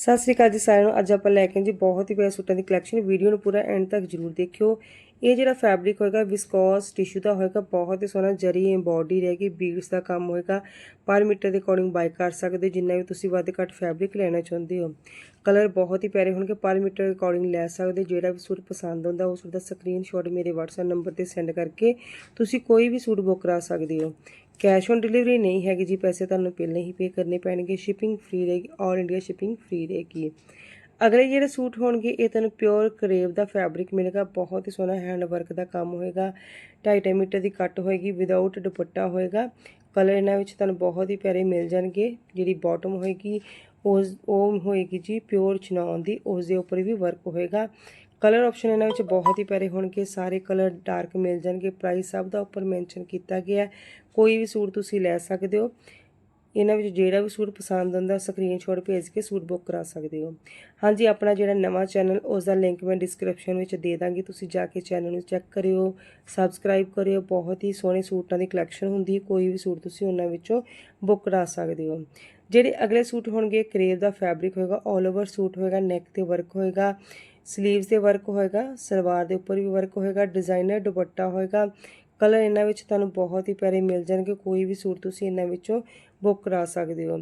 ਸਤਿ ਸ੍ਰੀ ਅਕਾਲ ਜੀ ਸਾਰਿਆਂ ਨੂੰ। ਅੱਜ ਆਪਾਂ ਲੈ ਕੇ ਆਏ ਜੀ ਬਹੁਤ ਹੀ ਪਿਆਰੇ ਸੂਟਾਂ ਦੀ ਕਲੈਕਸ਼ਨ ਵੀਡੀਓ ਨੂੰ ਪੂਰਾ ਐਂਡ ਤੱਕ ਜਰੂਰ ਦੇਖਿਓ। ਇਹ ਜਿਹੜਾ ਫੈਬਰਿਕ ਹੋਏਗਾ ਵਿਸਕੋਸ ਟਿਸ਼ੂ ਦਾ ਹੋਏਗਾ ਬਹੁਤ ਹੀ ਸੋਹਣਾ ਜਰੀ ਐਮਬੋਡੀ ਰਹੇਗੀ ਬੀਡਸ ਦਾ ਕੰਮ ਹੋਏਗਾ। ਪਰ ਮੀਟਰ ਦੇ ਅਕੋਰਡਿੰਗ ਬਾਈ ਕਰ ਸਕਦੇ ਹੋ, ਜਿੰਨਾ ਵੀ ਤੁਸੀਂ ਵੱਧ ਘੱਟ ਫੈਬਰਿਕ ਲੈਣਾ ਚਾਹੁੰਦੇ ਹੋ। ਕਲਰ ਬਹੁਤ ਹੀ ਪਿਆਰੇ ਹੋਣਗੇ ਪਰ ਮੀਟਰ ਦੇ ਅਕੋਰਡਿੰਗ ਲੈ ਸਕਦੇ। ਜਿਹੜਾ ਵੀ ਸੂਟ ਪਸੰਦ ਹੁੰਦਾ ਉਸ ਦਾ ਸਕਰੀਨਸ਼ਾਟ ਮੇਰੇ WhatsApp ਨੰਬਰ ਤੇ ਸੈਂਡ ਕਰਕੇ ਤੁਸੀਂ ਕੋਈ ਵੀ ਸੂਟ ਬੁੱਕ ਕਰਾ ਸਕਦੇ ਹੋ। ਕੈਸ਼ ਔਨ ਡਿਲੀਵਰੀ ਨਹੀਂ ਹੈਗੀ ਜੀ, ਪੈਸੇ ਤੁਹਾਨੂੰ ਪਹਿਲਾਂ ਹੀ ਪੇ ਕਰਨੇ ਪੈਣਗੇ ਸ਼ਿਪਿੰਗ ਫ੍ਰੀ ਰਹੇਗੀ ਆਲ ਇੰਡੀਆ ਸ਼ਿਪਿੰਗ ਫ੍ਰੀ ਰਹੇਗੀ। ਅਗਲੇ ਜਿਹੜੇ ਸੂਟ ਹੋਣਗੇ, ਇਹ ਤੁਹਾਨੂੰ ਪਿਓਰ ਕਰੇਵ ਦਾ ਫੈਬਰਿਕ ਮਿਲੇਗਾ, ਬਹੁਤ ਹੀ ਸੋਹਣਾ ਹੈਂਡ ਵਰਕ ਦਾ ਕੰਮ ਹੋਏਗਾ 2.5 ਮੀਟਰ ਦੀ ਕੱਟ ਹੋਏਗੀ ਵਿਦਆਊਟ ਦੁਪੱਟਾ ਹੋਏਗਾ ਕਲਰ ਇਹਨਾਂ ਵਿੱਚ ਤੁਹਾਨੂੰ ਬਹੁਤ ਹੀ ਪਿਆਰੇ ਮਿਲ ਜਾਣਗੇ, ਜਿਹੜੀ ਬਾਟਮ ਹੋਏਗੀ ਉਸ ਉਹ ਹੋਏਗੀ ਜੀ ਪਿਓਰ ਚਨੌਨ ਦੀ ਉਸ ਦੇ ਉੱਪਰ ਵੀ ਵਰਕ ਹੋਏਗਾ। ਕਲਰ ਆਪਸ਼ਨ ਇਹਨਾਂ ਵਿੱਚ ਬਹੁਤ ਹੀ ਪਿਆਰੇ ਹੋਣਗੇ, ਸਾਰੇ ਕਲਰ ਡਾਰਕ ਮਿਲ ਜਾਣਗੇ। ਪ੍ਰਾਈਸ ਸਭ ਦਾ ਉੱਪਰ ਮੈਂਸ਼ਨ ਕੀਤਾ ਗਿਆ ਕੋਈ ਵੀ ਸੂਟ ਤੁਸੀਂ ਲੈ ਸਕਦੇ ਹੋ। ਇਹਨਾਂ ਵਿੱਚ ਜਿਹੜਾ ਵੀ ਸੂਟ ਪਸੰਦ ਆਉਂਦਾ ਸਕਰੀਨਸ਼ਾਟ ਭੇਜ ਕੇ ਸੂਟ ਬੁੱਕ ਕਰਾ ਸਕਦੇ ਹੋ। ਹਾਂਜੀ, ਆਪਣਾ ਜਿਹੜਾ ਨਵਾਂ ਚੈਨਲ ਉਸ ਦਾ ਲਿੰਕ ਮੈਂ ਡਿਸਕ੍ਰਿਪਸ਼ਨ ਵਿੱਚ ਦੇ ਦਾਂਗੀ। ਤੁਸੀਂ ਜਾ ਕੇ ਚੈਨਲ ਨੂੰ ਚੈੱਕ ਕਰਿਓ ਸਬਸਕ੍ਰਾਈਬ ਕਰਿਓ। ਬਹੁਤ ਹੀ ਸੋਹਣੇ ਸੂਟਾਂ ਦੀ ਕਲੈਕਸ਼ਨ ਹੁੰਦੀ ਹੈ। ਕੋਈ ਵੀ ਸੂਟ ਤੁਸੀਂ ਉਹਨਾਂ ਵਿੱਚੋਂ ਬੁੱਕ ਕਰਾ ਸਕਦੇ ਹੋ। ਜਿਹੜੇ ਅਗਲੇ ਸੂਟ ਹੋਣਗੇ, ਕਰੇਵ ਦਾ ਫੈਬਰਿਕ ਹੋਏਗਾ 올 ਓਵਰ ਸੂਟ ਹੋਏਗਾ ਨੈਕ ਤੇ ਵਰਕ ਹੋਏਗਾ ਸਲੀਵਸ ਤੇ ਵਰਕ ਹੋਏਗਾ, ਸਲਵਾਰ ਦੇ ਉੱਪਰ ਵੀ ਵਰਕ ਹੋਏਗਾ ਡਿਜ਼ਾਈਨਰ ਦੁਪੱਟਾ ਹੋਏਗਾ ਕਲਰ ਇਹਨਾਂ ਵਿੱਚ ਤੁਹਾਨੂੰ ਬਹੁਤ ਹੀ ਪਿਆਰੇ ਮਿਲ ਜਾਣਗੇ। ਕੋਈ ਵੀ ਸੂਟ ਤੁਸੀਂ ਇਹਨਾਂ ਵਿੱਚੋਂ ਬੁੱਕ ਕਰਾ ਸਕਦੇ ਹੋ।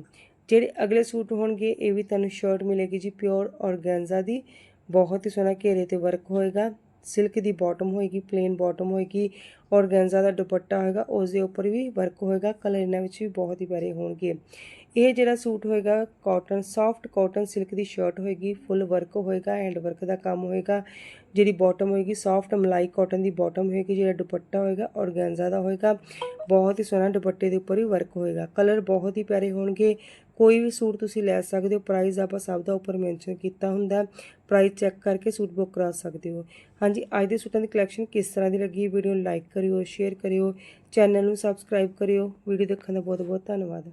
ਜਿਹੜੇ ਅਗਲੇ ਸੂਟ ਹੋਣਗੇ, ਇਹ ਵੀ ਤੁਹਾਨੂੰ ਸ਼ਰਟ ਮਿਲੇਗੀ ਜੀ ਪਿਓਰ ਔਰਗੈਂਜ਼ਾ ਦੀ। ਬਹੁਤ ਹੀ ਸੋਹਣਾ ਘੇਰੇ ਤੇ ਵਰਕ ਹੋਏਗਾ। ਸਿਲਕ ਦੀ ਬਾਟਮ ਹੋਏਗੀ ਪਲੇਨ ਬਾਟਮ ਹੋਏਗੀ ਔਰਗੈਂਜ਼ਾ ਦਾ ਦੁਪੱਟਾ ਹੋਏਗਾ ਉਸ ਦੇ ਉੱਪਰ ਵੀ ਵਰਕ ਹੋਏਗਾ ਕਲਰ ਇਹਨਾਂ ਵਿੱਚ ਵੀ ਬਹੁਤ ਹੀ ਪਿਆਰੇ ਹੋਣਗੇ। ਇਹ ਜਿਹੜਾ ਸੂਟ ਹੋਏਗਾ ਕਾਟਨ ਸੌਫਟ ਕਾਟਨ ਸਿਲਕ ਦੀ ਸ਼ਰਟ ਹੋਏਗੀ ਫੁੱਲ ਵਰਕ ਹੋਏਗਾ ਹੈਂਡ ਵਰਕ ਦਾ ਕੰਮ ਹੋਏਗਾ, ਜਿਹੜੀ ਬਾਟਮ ਹੋਏਗੀ ਸੌਫਟ ਮਲਾਈ ਕਾਟਨ ਦੀ ਬਾਟਮ ਹੋਏਗੀ, ਜਿਹੜਾ ਦੁਪੱਟਾ ਹੋਏਗਾ ਔਰਗੈਂਜ਼ਾ ਦਾ ਹੋਏਗਾ, ਬਹੁਤ ਹੀ ਸੋਹਣਾ ਦੁਪੱਟੇ ਦੇ ਉੱਪਰ ਵੀ ਵਰਕ ਹੋਏਗਾ ਕਲਰ ਬਹੁਤ ਹੀ ਪਿਆਰੇ ਹੋਣਗੇ ਕੋਈ ਵੀ ਸੂਟ ਤੁਸੀਂ ਲੈ ਸਕਦੇ ਹੋ ਪ੍ਰਾਈਸ ਆਪਾਂ ਸਭ ਦਾ ਉੱਪਰ ਮੈਂਸ਼ਨ ਕੀਤਾ ਹੁੰਦਾ ਪ੍ਰਾਈਸ ਚੈੱਕ ਕਰਕੇ ਸੂਟ ਬੁੱਕ ਕਰਾ ਸਕਦੇ ਹੋ। ਹਾਂਜੀ, ਅੱਜ ਦੇ ਸੂਟਾਂ ਦੀ ਕਲੈਕਸ਼ਨ ਕਿਸ ਤਰ੍ਹਾਂ ਦੀ ਲੱਗੀ ਵੀਡੀਓ ਨੂੰ ਲਾਈਕ ਕਰਿਓ ਸ਼ੇਅਰ ਕਰਿਓ ਚੈਨਲ ਨੂੰ ਸਬਸਕ੍ਰਾਈਬ ਕਰਿਓ। ਵੀਡੀਓ ਦੇਖਣ ਦਾ ਬਹੁਤ ਬਹੁਤ ਧੰਨਵਾਦ।